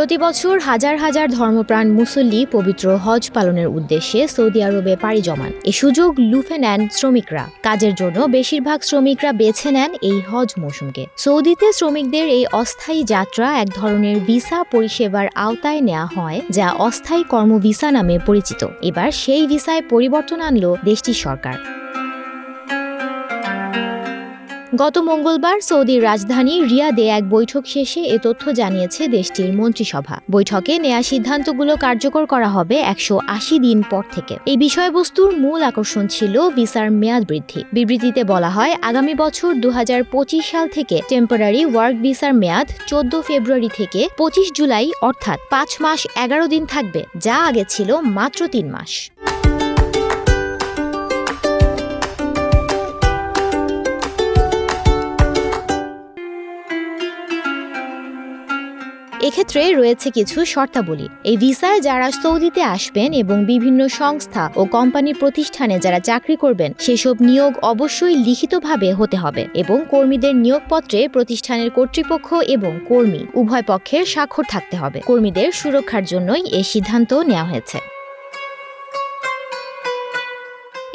প্রতি বছর হাজার হাজার ধর্মপ্রাণ মুসল্লি পবিত্র হজ পালনের উদ্দেশ্যে সৌদি আরবে পাড়ি জমান। এ সুযোগ লুফে নেন শ্রমিকরা। কাজের জন্য বেশিরভাগ শ্রমিকরা বেছে নেন এই হজ মৌসুমকে। সৌদিতে শ্রমিকদের এই অস্থায়ী যাত্রা এক ধরনের ভিসা পরিষেবার আওতায় নেওয়া হয়, যা অস্থায়ী কর্ম ভিসা নামে পরিচিত। এবার সেই ভিসায় পরিবর্তন আনলো দেশটির সরকার। গত মঙ্গলবার সৌদির রাজধানী রিয়াদে এক বৈঠক শেষে এ তথ্য জানিয়েছে দেশটির মন্ত্রিসভা। বৈঠকে নেয়া সিদ্ধান্তগুলো কার্যকর করা হবে একশো আশি দিন পর থেকে। এই বিষয়বস্তুর মূল আকর্ষণ ছিল ভিসার মেয়াদ বৃদ্ধি। বিবৃতিতে বলা হয়, আগামী বছর দু হাজার পঁচিশ সাল থেকে টেম্পোরারি ওয়ার্ক ভিসার মেয়াদ চোদ্দ ফেব্রুয়ারি থেকে পঁচিশ জুলাই অর্থাৎ পাঁচ মাস এগারো দিন থাকবে, যা আগে ছিল মাত্র তিন মাস। এক্ষেত্রে রয়েছে কিছু শর্তাবলী। এই ভিসায় যারা সৌদিতে আসবেন এবং বিভিন্ন সংস্থা ও কোম্পানি প্রতিষ্ঠানে যারা চাকরি করবেন, সেসব নিয়োগ অবশ্যই লিখিতভাবে হতে হবে এবং কর্মীদের নিয়োগপত্রে প্রতিষ্ঠানের কর্তৃপক্ষ এবং কর্মী উভয় পক্ষের স্বাক্ষর থাকতে হবে। কর্মীদের সুরক্ষার জন্যই এ সিদ্ধান্ত নেওয়া হয়েছে।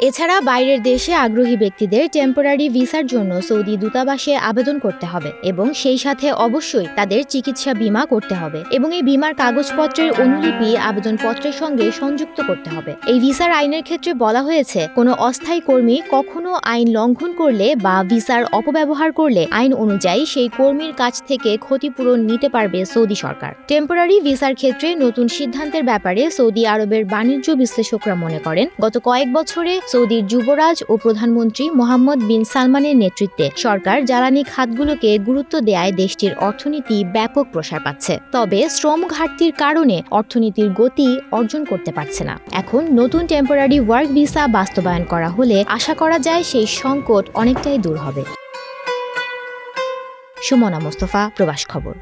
এছাড়া বাইরের দেশে আগ্রহী ব্যক্তিদের টেম্পোরারি ভিসার জন্য সৌদি দূতাবাসে আবেদন করতে হবে এবং সেই সাথে অবশ্যই তাদের চিকিৎসা বীমা করতে হবে এবং এই বীমার কাগজপত্রের অনুলিপি, আবেদনপত্রের সঙ্গে সংযুক্ত করতে হবে। এই ভিসার আইনের ক্ষেত্রে বলা হয়েছে, কোনো অস্থায়ী কর্মী কখনো আইন লঙ্ঘন করলে বা ভিসার অপব্যবহার করলে আইন অনুযায়ী সেই কর্মীর কাছ থেকে ক্ষতিপূরণ নিতে পারবে সৌদি সরকার। টেম্পোরারি ভিসার ক্ষেত্রে নতুন সিদ্ধান্তের ব্যাপারে সৌদি আরবের বাণিজ্য বিশ্লেষকরা মনে করেন, গত কয়েক বছরে সৌদির যুবরাজ ও প্রধানমন্ত্রী মোহাম্মদ বিন সালমানের নেতৃত্বে সরকার জ্বালানি খাতগুলোকে গুরুত্ব দেয়ায় দেশটির অর্থনীতি ব্যাপক প্রসার পাচ্ছে। তবে শ্রম ঘাটতির কারণে অর্থনীতির গতি অর্জন করতে পারছে না। এখন নতুন টেম্পোরারি ওয়ার্ক ভিসা বাস্তবায়ন করা হলে আশা করা যায় সেই সংকট অনেকটাই দূর হবে। সুমনা মোস্তফা, প্রবাস খবর।